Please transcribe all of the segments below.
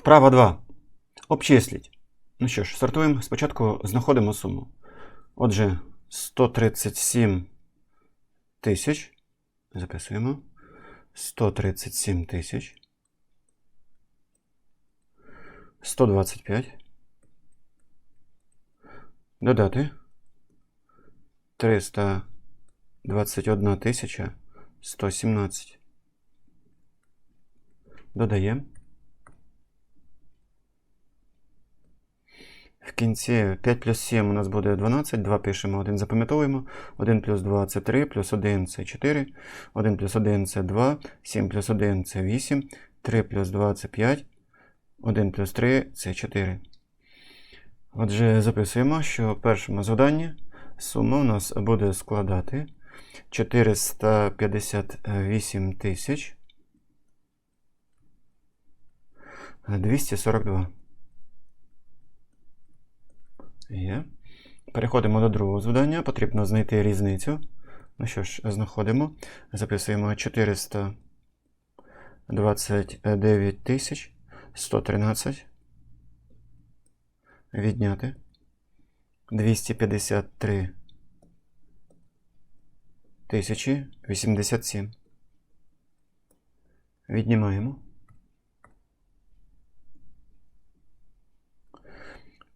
Вправа 2. Обчисліть. Ну що ж, стартуємо. Спочатку знаходимо суму. Отже, 137 тисяч. Записуємо. 137 тисяч. 125. Додати. 321 тисяча 117. Додаємо. В кінці 5 плюс 7 у нас буде 12, 2 пишемо, 1 запам'ятовуємо. 1 плюс 2 це 3, плюс 1 це 4, 1 плюс 1 це 2, 7 плюс 1 це 8, 3 плюс 2 це 5, 1 плюс 3 це 4. Отже, записуємо, що в першому завданні сума у нас буде складати 458 тисяч 242. Є. Переходимо до другого завдання. Потрібно знайти різницю. Ну що ж, знаходимо. Записуємо 429 тисяч 113. Відняти. 253 тисячі 87. Віднімаємо.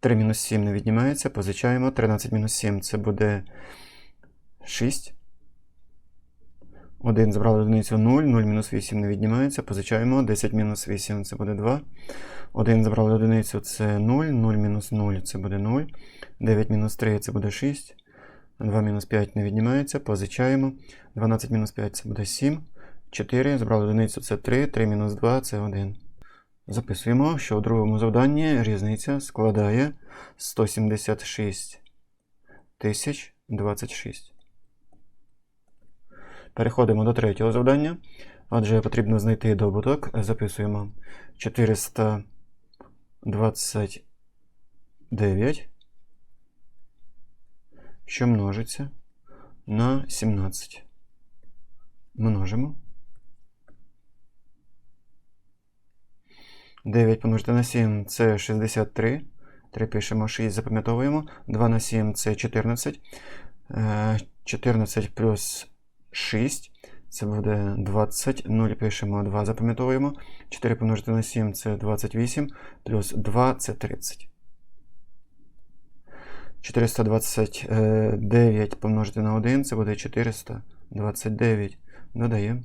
3 мінус 7 не віднімається, позичаємо. 13 мінус 7 це буде 6. 1 забрали одиницю 0, 0 мінус 8 не віднімається, позичаємо. 10 мінус 8 це буде 2. 1 забрали одиницю це 0, 0 мінус 0 це буде 0. 9 мінус 3 це буде 6. 2 мінус 5 не віднімається, позичаємо. 12 мінус 5 це буде 7. 4. Забрали одиницю це 3, 3 мінус 2 це 1. Записуємо, що у другому завданні різниця складає 176 тисяч 26. Переходимо до третього завдання. Отже, потрібно знайти добуток. Записуємо 429, що множиться на 17. Множимо. 9 помножити на 7 це 63. 3 пишемо 6, запам'ятовуємо. 2 на 7 це 14. 14 плюс 6. Це буде 20. 0 пишемо 2, запам'ятовуємо. 4 помножити на 7 це 28. Плюс 2 це 30. 429 помножити на 1 це буде 429. Додаємо.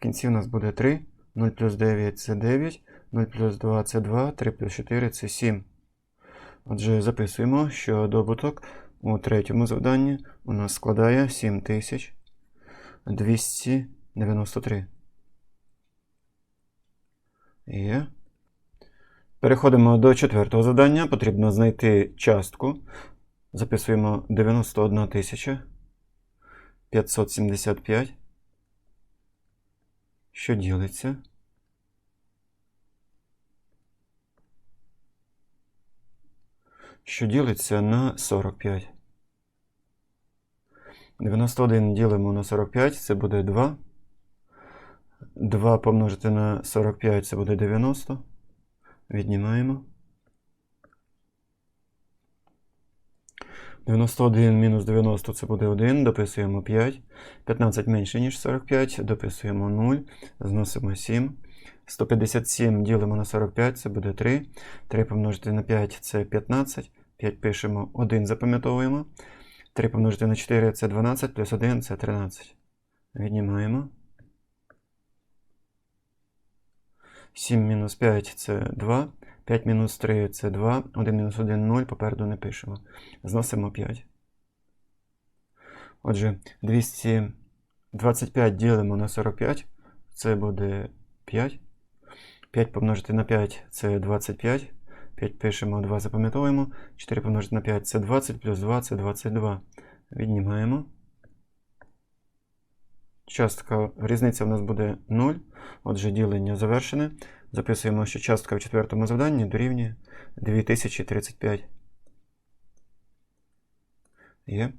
Кінці у нас буде 3. 0 плюс 9 це 9, 0 плюс 2 це 2, 3 плюс 4 це 7. Отже, записуємо, що добуток у третьому завданні у нас складає 7293. Є. Переходимо до четвертого завдання. Потрібно знайти частку. Записуємо 91 575 що ділиться. Що ділиться на 45. 91 ділимо на 45, це буде 2. 2 помножити на 45 це буде 90. Віднімаємо. 91 мінус 90 це буде 1, дописуємо 5. 15 менше, ніж 45, дописуємо 0, зносимо 7. 157 ділимо на 45, це буде 3. 3 помножити на 5 це 15. 5 пишемо 1, запам'ятовуємо. 3 помножити на 4 це 12, плюс 1 це 13. Віднімаємо. 7 мінус 5 це 2. 5 мінус 3 це 2, 1 мінус 1 0, попереду не пишемо. Зносимо 5. Отже, 225 ділимо на 45, це буде 5. 5 помножити на 5 це 25. 5 пишемо, 2 запам'ятовуємо. 4 помножити на 5 це 20, плюс 2 це 22. Віднімаємо. Частка різниця в нас буде 0. Отже, ділення завершене. Записуємо, що частка в четвертому завданні дорівнює 2035. Є.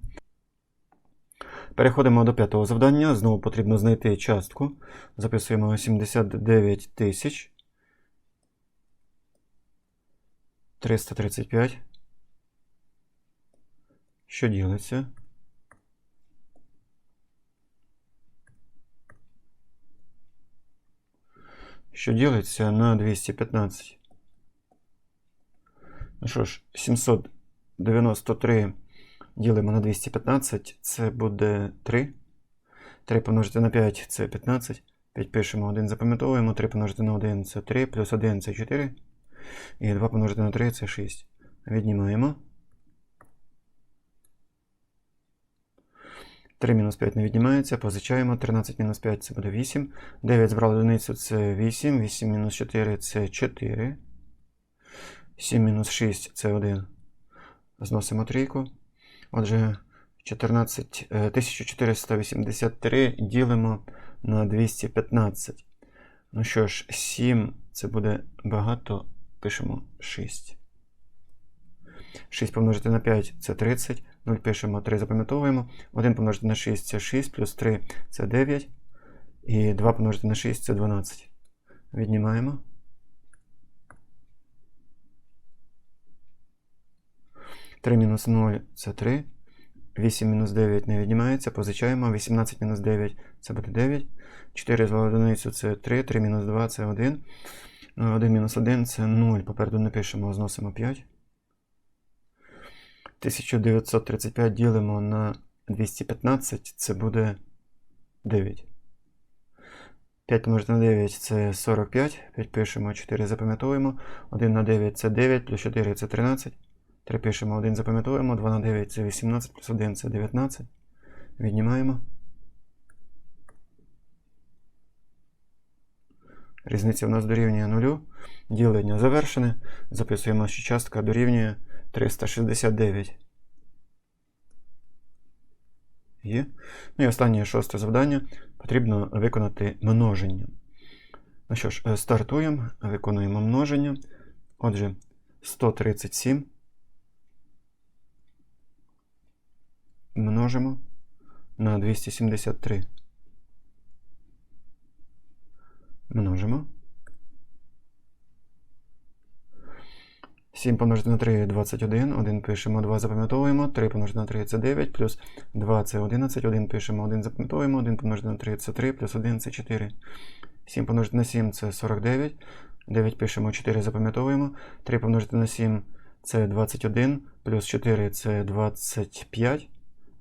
Переходимо до п'ятого завдання. Знову потрібно знайти частку. Записуємо 79 тисяч 335. Що ділиться? Що ділиться на 215. Ну що ж, 793 ділимо на 215, це буде 3. 3 помножити на 5 це 15. 5 пишемо, 1 запам'ятовуємо, 3 помножити на 1 це 3, плюс 1 це 4. І 2 помножити на 3 це 6. Віднімаємо. 3 мінус 5 не віднімається, позичаємо. 13 мінус 5 це буде 8. 9 збрали одиницю це 8. 8 мінус 4 це 4. 7 мінус 6 це 1. Зносимо трійку. Отже, 14, е, 1483 ділимо на 215. Ну що ж, 7 це буде багато. Пишемо 6. 6 помножити на 5 це 30. 0 пишемо 3 запам'ятовуємо. 1 помножити на 6 це 6, плюс 3 це 9. І 2 помножити на 6 це 12. Віднімаємо. 3 мінус 0 це 3. 8 мінус 9 не віднімається, позичаємо. 18 мінус 9 це буде 9. 4 з одиницю це 3, 3 мінус 2 це 1. 1 мінус 1 це 0. Попереду не пишемо, зносимо 5. 1935 ділимо на 215, це буде 9. 5 помножити на 9 це 45. 5 пишемо, 4 запам'ятовуємо. 1 на 9 це 9, плюс 4 це 13. 3 пишемо, 1 запам'ятовуємо, 2 на 9 це 18, плюс 1 це 19. Віднімаємо. Різниця у нас дорівнює 0. Ділення завершене. Записуємо, що частка дорівнює 369. Є. Ну і останнє шосте завдання. Потрібно виконати множення. Ну що ж, стартуємо, виконуємо множення. Отже, 137. множимо на 273. Множимо. 7 помножити на 3 21. 1 пишемо, 2 запам'ятовуємо. 3 помножити на 3 це 9, плюс 2 це 11. 1 пишемо, 1 запам'ятовуємо. 1 помножити на 3 це 3, плюс 1 це 4. 7 помножити на 7 це 49. 9 пишемо, 4 запам'ятовуємо. 3 помножити на 7 це 21, плюс 4 це 25.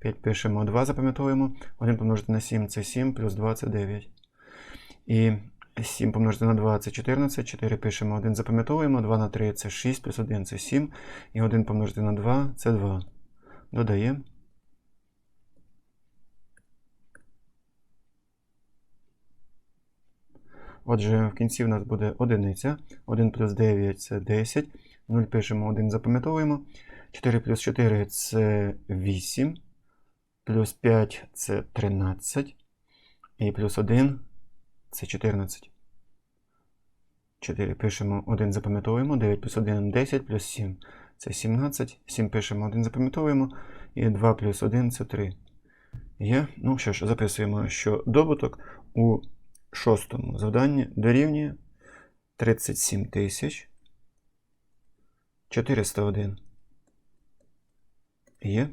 5 пишемо 2, запам'ятовуємо. 1 помножити на 7 це 7, плюс 2 це 9. І 7 помножити на 2 це 14. 4 пишемо 1, запам'ятовуємо. 2 на 3 це 6, плюс 1 це 7. І 1 помножити на 2 це 2. Додаємо. Отже, в кінці в нас буде одиниця. 1 плюс 9 це 10. 0 пишемо 1, запам'ятовуємо. 4 плюс 4 це 8. Плюс 5 це 13. І плюс 1 це 14. 4 пишемо 1, запам'ятовуємо. 9 плюс 1 10 плюс 7 це 17. 7 пишемо 1, запам'ятовуємо. І 2 плюс 1 це 3. Є. Ну що ж, записуємо, що добуток у шостому завданні дорівнює 37 тисяч 401. Є.